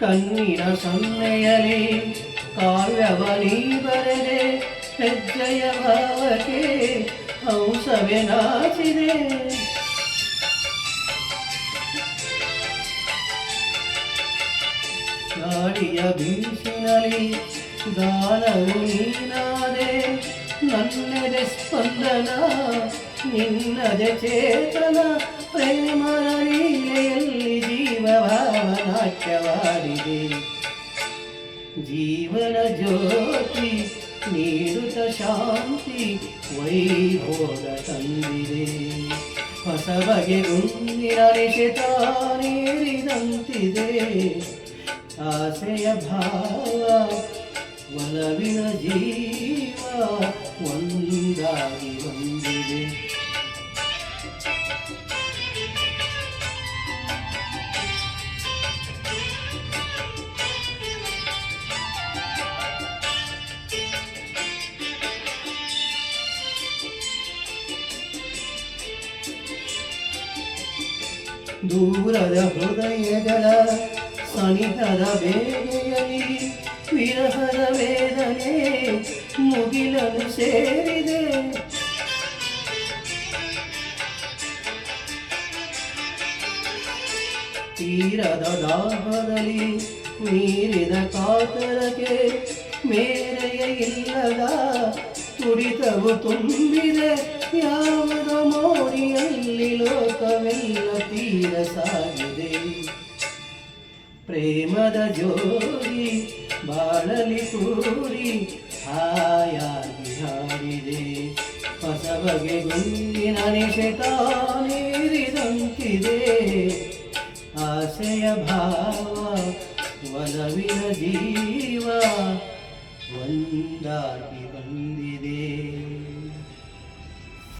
ಕಣ್ಣಿನ ಸೊನ್ನೆಯಲಿ ಕಾವ್ಯವ ನೀ ಬರೆದೆ ಹೆಜ್ಜೆಯ ಭಾವಕ್ಕೆ ಹಂಸವೇ ನಾಚಿದೆ ಗಾಳಿಯ ಬೀಸಿನಲಿ ಗಾನವು ನೀನಾದೆ ನನ್ನೆದೆ ಸ್ಪಂದನ ನಿನ್ನದೆ ಚೇತನ ಪ್ರೇಮದ ಲೀಲೆಯಲ್ಲಿ ಜೀವಭಾವನಾಟ್ಯವಾಡಿದೆ ಜೀವನ ಜ್ಯೋತಿ ನೀಡುತ್ತ ಶಾಂತಿ ವೈಭೋಗ ತಂದಿದೆ. ಹೊಸ ಬಗೆ ಗುಂಡಿನ ನೀರಿದಂತಿದೆ ಆಸೆಯ ಭಾವ, ಒಲವಿನ ಜೀವ ಒಂದಾಗಿ ದೂರದ ಹೃದಯಗಳ ಸನಿಹದ ಬೇಗೆಯಲಿ ವಿರಹದ ವೇದನೆ ಮುಗಿಲನು ಸೇರಿದೆ ತೀರದ ದಾಹದಲ್ಲಿ ಮೀರಿದ ಕಾತರಕ್ಕೆ ಮೇರೆಯ ಇಲ್ಲದ ತುಡಿತವು ತುಂಬಿದೆ ಯಾವುದೋ ಪ್ರೇಮದ ಜೋಡಿ, ಬಾಳಲಿ ಸೂರಿ ಹಾಯಾಗಿ ಹಾಡಿದೆ. ಹೊಸ ಬಗೆ ಗುಂಡಿನ ನೀರಿದಂತಿದೆ ಆಸೆಯ ಭಾವ, ಒಲವಿನ ಜೀವ ಒಂದಾಗಿ ಬಂದ